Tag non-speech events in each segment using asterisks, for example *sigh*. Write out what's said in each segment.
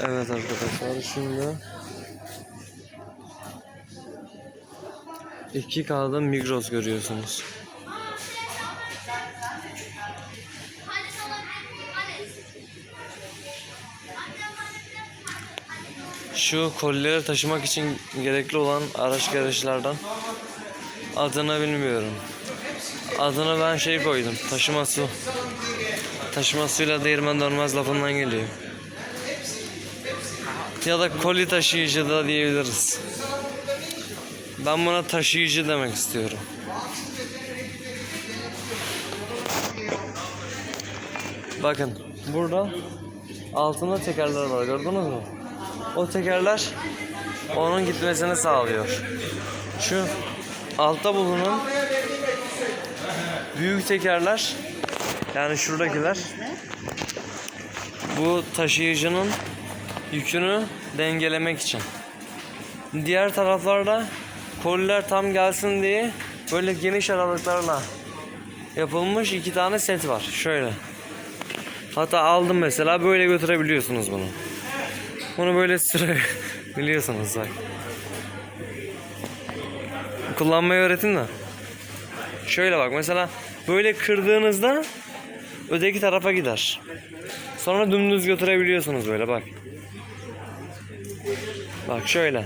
Evet arkadaşlar şimdi iki kağıda Migros görüyorsunuz. Şu kolileri taşımak için gerekli olan araç gereçlerden adını bilmiyorum. Adını ben şey koydum. Taşıma su. Taşıma suyla değirmen dönmez lafından geliyor. Ya da koli taşıyıcı da diyebiliriz. Ben buna taşıyıcı demek istiyorum. Bakın burada altında tekerler var gördünüz mü? O tekerler onun gitmesini sağlıyor. Şu altta bulunan büyük tekerler yani şuradakiler bu taşıyıcının yükünü dengelemek için. Diğer taraflarda koliler tam gelsin diye böyle geniş aralıklarla yapılmış iki tane set var. Şöyle. Hatta aldım mesela böyle götürebiliyorsunuz bunu. Bunu böyle *laughs* sürebiliyorsunuz bak. Kullanmayı öğretin de. Şöyle bak mesela böyle kırdığınızda öteki tarafa gider. Sonra dümdüz götürebiliyorsunuz böyle bak. Bak şöyle.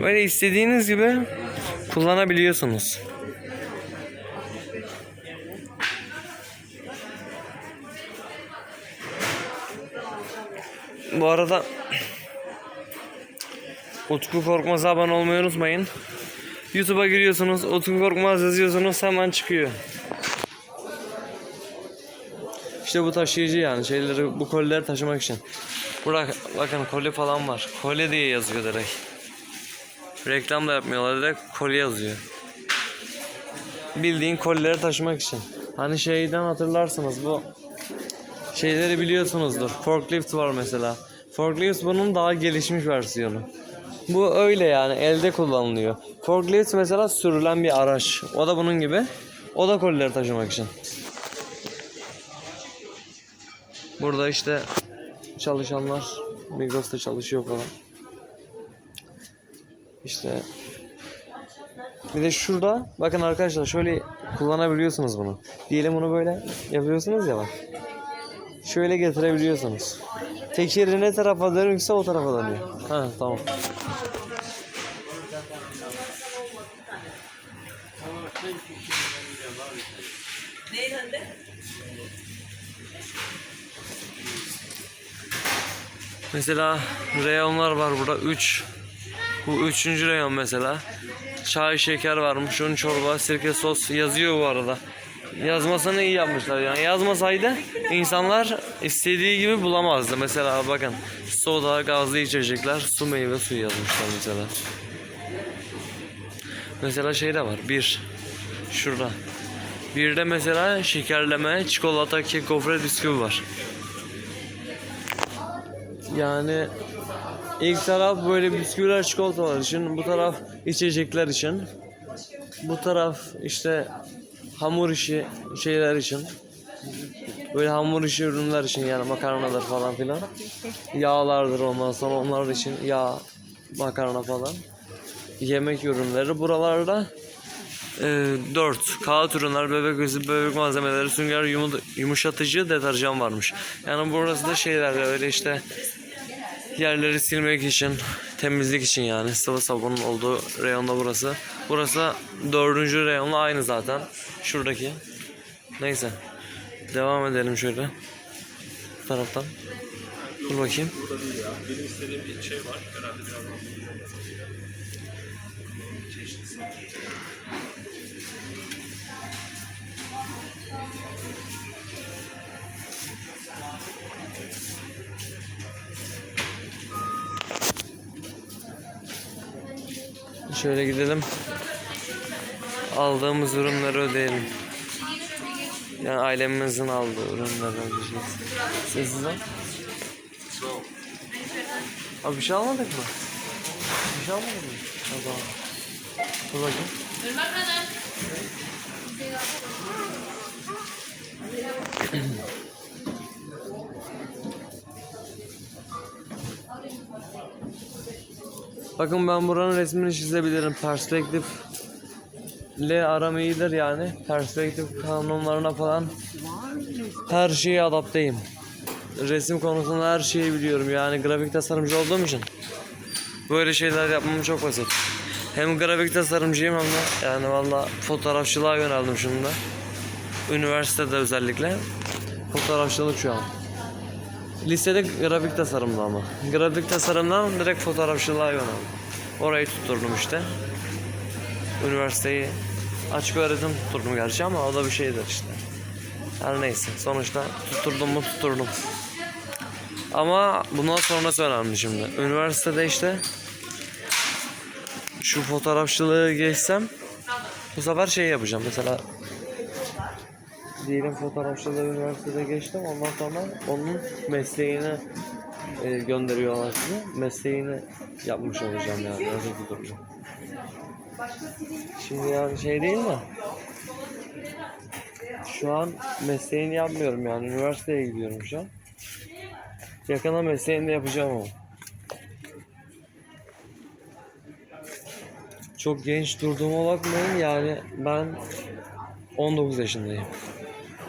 Böyle istediğiniz gibi kullanabiliyorsunuz. Bu arada Utku Korkmaz'a abone olmayı unutmayın. YouTube'a giriyorsunuz, Utku Korkmaz yazıyorsunuz hemen çıkıyor. İşte bu taşıyıcı yani şeyleri bu kolileri taşımak için. Burada bakın koli falan var. Koli diye yazıyor direkt. Reklam da yapmıyorlar direkt koli yazıyor. Bildiğin kolileri taşımak için. Hani şeyden hatırlarsınız bu şeyleri biliyorsunuzdur. Forklift var mesela. Forklift bunun daha gelişmiş versiyonu. Bu öyle yani elde kullanılıyor. Forklift mesela sürülen bir araç. O da bunun gibi. O da kolileri taşımak için. Burada işte çalışanlar Migros'ta çalışıyor falan. İşte bir de şurada bakın arkadaşlar şöyle kullanabiliyorsunuz bunu. Diyelim bunu böyle yapıyorsunuz ya bak. Şöyle getirebiliyorsunuz. Tekeri ne tarafa dönükse o tarafa dönüyor. Ha tamam. Mesela reyonlar var burada 3. Bu üçüncü reyon mesela. Çay şeker varmış, un çorba, sirke sos yazıyor bu arada. Yazmasını iyi yapmışlar yani. Yazmasaydı insanlar istediği gibi bulamazdı. Mesela bakın soda, gazlı içecekler, su meyve suyu yazmışlar mesela. Mesela şey de var. Bir. Şurada. Bir de mesela şekerleme, çikolata, kek, gofret, bisküvi var. Yani ilk taraf böyle bisküviler, çikolatalar için, bu taraf içecekler için. Bu taraf işte hamur işi şeyler için. Böyle hamur işi ürünler için yani makarnalar falan filan. Yağlardır ondan sonra onlar için yağ, makarna falan. Yemek ürünleri. Buralarda e, 4 kağıt ürünler, bebek bezi, bebek malzemeleri, sünger, yumu- yumuşatıcı, deterjan varmış. Yani burası da şeyler öyle işte yerleri silmek için, temizlik için yani sıvı sabunun olduğu reyonda burası. Burası dördüncü reyonla aynı zaten. Şuradaki. Neyse. Devam edelim şöyle. Bu taraftan. Dur bakayım. Benim istediğim bir şey var. Herhalde biraz Şöyle gidelim. Aldığımız ürünleri ödeyelim. Yani ailemizin aldığı ürünleri ödeyeceğiz. Sessiz ol. Abi bir şey almadık mı? Bir şey almadık mı? O zaman. Dur bakayım. *clears throat* Bakın ben buranın resmini çizebilirim. Perspektifle aram iyidir yani. Perspektif kanunlarına falan her şeye adapteyim. Resim konusunda her şeyi biliyorum. Yani grafik tasarımcı olduğum için böyle şeyler yapmam çok basit. Hem grafik tasarımcıyım hem de yani valla fotoğrafçılığa yöneldim şimdi. Üniversitede özellikle fotoğrafçılık şu an. Lisede grafik tasarımda ama. Grafik tasarımdan direkt fotoğrafçılığa yöneldim. Orayı tutturdum işte. Üniversiteyi açık öğretim tutturdum gerçi ama o da bir şeydir işte. Her neyse sonuçta tutturdum mu tutturdum. Ama bundan sonrası önemli şimdi. Üniversitede işte şu fotoğrafçılığı geçsem bu sefer şey yapacağım mesela diyelim fotoğrafçılığı üniversitede geçtim ondan sonra onun mesleğini e, gönderiyorlar size. Mesleğini yapmış olacağım yani öyle bir durum. Şimdi yani şey değil mi? Şu an mesleğini yapmıyorum yani üniversiteye gidiyorum şu an. Yakına mesleğini de yapacağım ama. Çok genç durduğuma bakmayın yani ben 19 yaşındayım.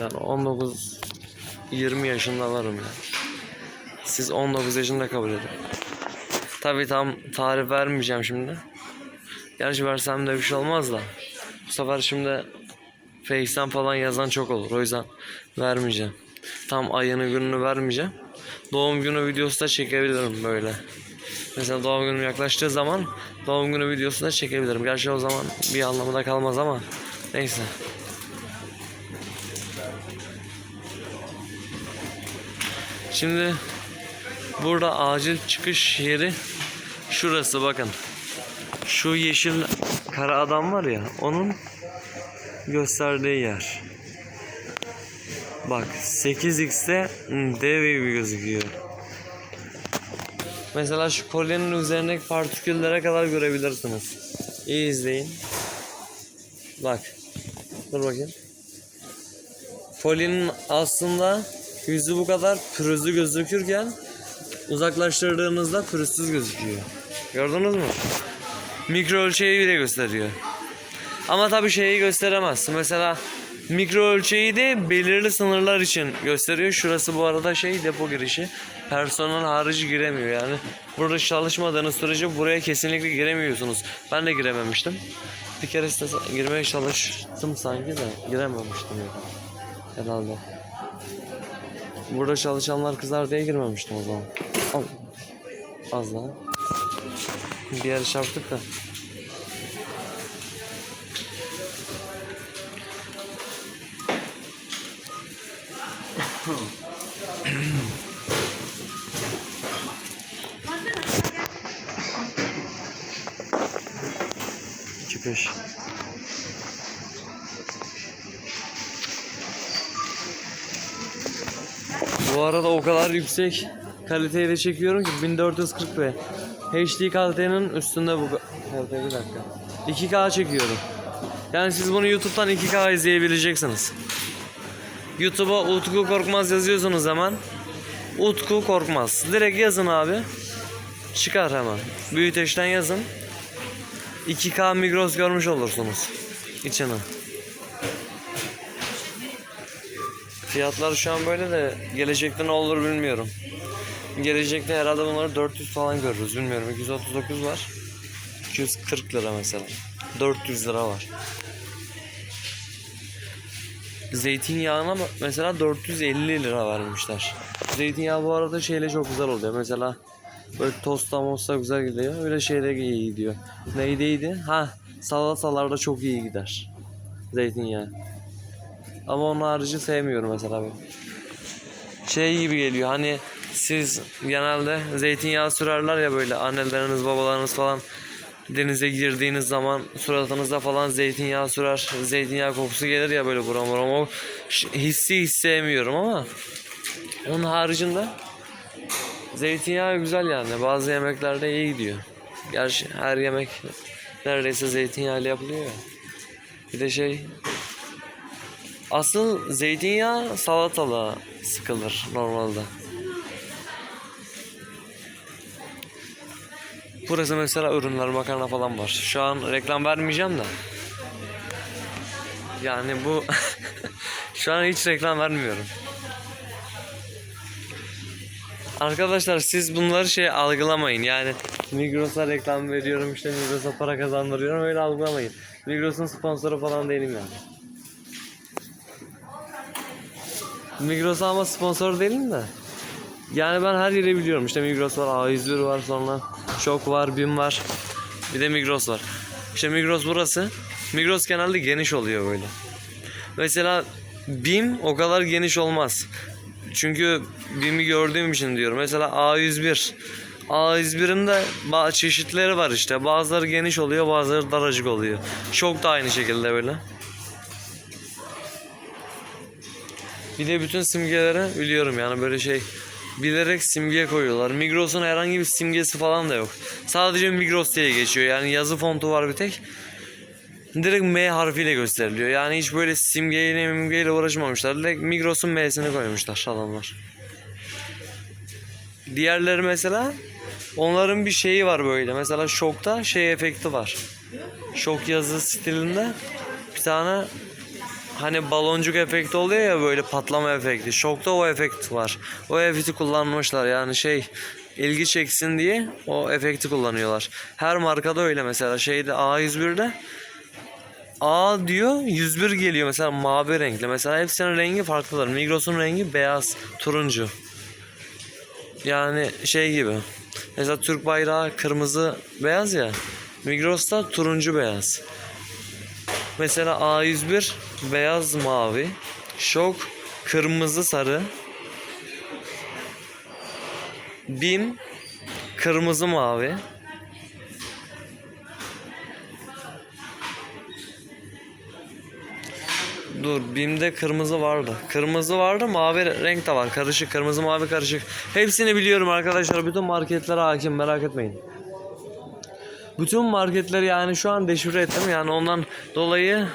Yani 19 20 yaşında varım yani. Siz 19 yaşında kabul edin. Tabii tam tarih vermeyeceğim şimdi. Gerçi versem de bir şey olmaz da. Bu sefer şimdi Face'ten falan yazan çok olur. O yüzden vermeyeceğim. Tam ayını gününü vermeyeceğim. Doğum günü videosu da çekebilirim böyle. Mesela doğum günüm yaklaştığı zaman doğum günü videosu da çekebilirim. Gerçi o zaman bir anlamı da kalmaz ama neyse. Şimdi burada acil çıkış yeri şurası bakın. Şu yeşil kara adam var ya onun gösterdiği yer. Bak 8x'te dev gibi gözüküyor. Mesela şu kolyenin üzerindeki partiküllere kadar görebilirsiniz. İyi izleyin. Bak. Dur bakayım. Folyenin aslında yüzü bu kadar pürüzlü gözükürken uzaklaştırdığınızda pürüzsüz gözüküyor. Gördünüz mü? Mikro ölçeği bile gösteriyor. Ama tabii şeyi gösteremez. Mesela mikro ölçeği de belirli sınırlar için gösteriyor. Şurası bu arada şey depo girişi. Personel harici giremiyor yani. Burada çalışmadığınız sürece buraya kesinlikle giremiyorsunuz. Ben de girememiştim. Bir kere girmeye çalıştım sanki de girememiştim ya. Herhalde. Burada çalışanlar kızar diye girmemiştim o zaman. Al. Az daha. Bir yere çarptık da. Çıkış. Bu arada o kadar yüksek kaliteyle çekiyorum ki 1440p. HD kalitenin üstünde bu kalite bir dakika. 2K çekiyorum. Yani siz bunu YouTube'dan 2K izleyebileceksiniz. YouTube'a Utku Korkmaz yazıyorsunuz hemen. Utku Korkmaz. Direkt yazın abi. Çıkar hemen. Büyüteçten yazın. 2K Migros görmüş olursunuz. İçini. Fiyatlar şu an böyle de gelecekte ne olur bilmiyorum. Gelecekte herhalde bunları 400 falan görürüz bilmiyorum. 239 var. 240 lira mesela. 400 lira var. Zeytinyağına mesela 450 lira vermişler. Zeytinyağı bu arada şeyle çok güzel oluyor. Mesela böyle tosta mosta güzel gidiyor. Öyle şeyde iyi gidiyor. Neydeydi? Ha salatalarda çok iyi gider. Zeytinyağı. Ama onun harici sevmiyorum mesela ben. Şey gibi geliyor hani siz genelde zeytinyağı sürerler ya böyle anneleriniz babalarınız falan denize girdiğiniz zaman suratınıza falan zeytinyağı sürer. Zeytinyağı kokusu gelir ya böyle buram buram. O hissi hiç sevmiyorum ama onun haricinde zeytinyağı güzel yani. Bazı yemeklerde iyi gidiyor. Gerçi her yemek neredeyse zeytinyağıyla yapılıyor ya. Bir de şey Asıl zeytinyağı salatalığa sıkılır normalde. Burası mesela ürünler makarna falan var. Şu an reklam vermeyeceğim de. Yani bu *laughs* şu an hiç reklam vermiyorum. Arkadaşlar siz bunları şey algılamayın. Yani Migros'a reklam veriyorum işte Migros'a para kazandırıyorum öyle algılamayın. Migros'un sponsoru falan değilim yani. Migros'a ama sponsor değilim de. Yani ben her yeri biliyorum. İşte Migros var, A101 var sonra Şok var, BİM var. Bir de Migros var. İşte Migros burası. Migros genelde geniş oluyor böyle. Mesela BİM o kadar geniş olmaz. Çünkü BİM'i gördüğüm için diyorum. Mesela A101. A101'in de çeşitleri var işte. Bazıları geniş oluyor, bazıları daracık oluyor. Şok da aynı şekilde böyle. Bir de bütün simgelere biliyorum yani böyle şey bilerek simge koyuyorlar. Migros'un herhangi bir simgesi falan da yok. Sadece Migros diye geçiyor. Yani yazı fontu var bir tek. Direkt M harfiyle gösteriliyor. Yani hiç böyle simgeyle mimgeyle uğraşmamışlar. Direkt Migros'un M'sini koymuşlar adamlar. Diğerleri mesela onların bir şeyi var böyle. Mesela şokta şey efekti var. Şok yazı stilinde bir tane hani baloncuk efekti oluyor ya böyle patlama efekti. Şokta o efekt var. O efekti kullanmışlar yani şey ilgi çeksin diye o efekti kullanıyorlar. Her markada öyle mesela şeyde A101'de A diyor 101 geliyor mesela mavi renkli. Mesela hepsinin rengi farklıdır. Migros'un rengi beyaz, turuncu. Yani şey gibi. Mesela Türk bayrağı kırmızı beyaz ya. Migros'ta turuncu beyaz. Mesela A101 beyaz mavi. Şok kırmızı sarı. BİM kırmızı mavi. Dur BİM'de kırmızı vardı. Kırmızı vardı mavi renk de var. Karışık kırmızı mavi karışık. Hepsini biliyorum arkadaşlar. Bütün marketlere hakim merak etmeyin. Bütün marketleri yani şu an deşifre ettim. Yani ondan dolayı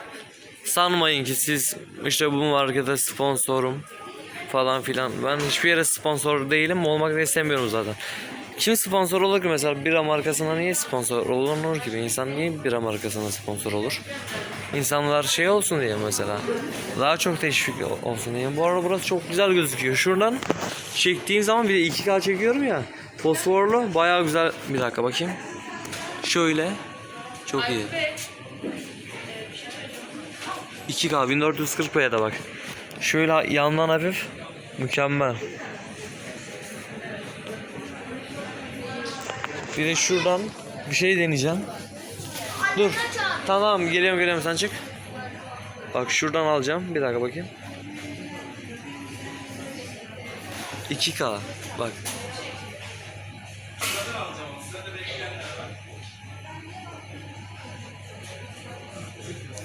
sanmayın ki siz işte bu markete sponsorum falan filan. Ben hiçbir yere sponsor değilim. Olmak da istemiyorum zaten. Kim sponsor olur ki mesela bira markasına niye sponsor olunur ki? Bir insan niye bira markasına sponsor olur? İnsanlar şey olsun diye mesela. Daha çok teşvik olsun diye. Bu arada burası çok güzel gözüküyor. Şuradan çektiğim zaman bir de 2K çekiyorum ya. Fosforlu bayağı güzel. Bir dakika bakayım. Şöyle. Çok iyi. 2K 1440p'ye de bak. Şöyle yandan hafif. Mükemmel. Bir de şuradan bir şey deneyeceğim. Dur. Tamam geliyorum geliyorum sen çık. Bak şuradan alacağım. Bir dakika bakayım. 2K. Bak.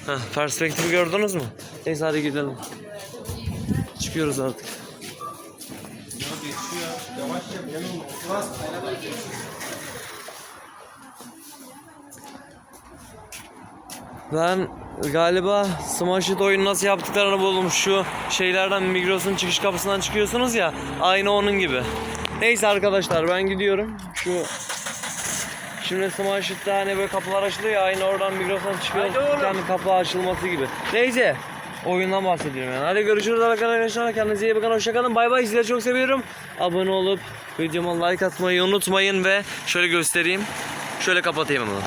Heh, perspektifi gördünüz mü? Neyse hadi gidelim. Çıkıyoruz artık. Ben galiba Smash It oyunu nasıl yaptıklarını buldum. Şu şeylerden Migros'un çıkış kapısından çıkıyorsunuz ya. Aynı onun gibi. Neyse arkadaşlar ben gidiyorum. Şu Şimdi Smash It'te hani böyle kapılar açılıyor ya aynı oradan Migros'tan çıkıyor. Bir tane kapı açılması gibi. Neyse. Oyundan bahsediyorum yani. Hadi görüşürüz arkadaşlar. Kendinize iyi bakın. Hoşçakalın. Bay bay. Sizleri çok seviyorum. Abone olup videoma like atmayı unutmayın ve şöyle göstereyim. Şöyle kapatayım ama.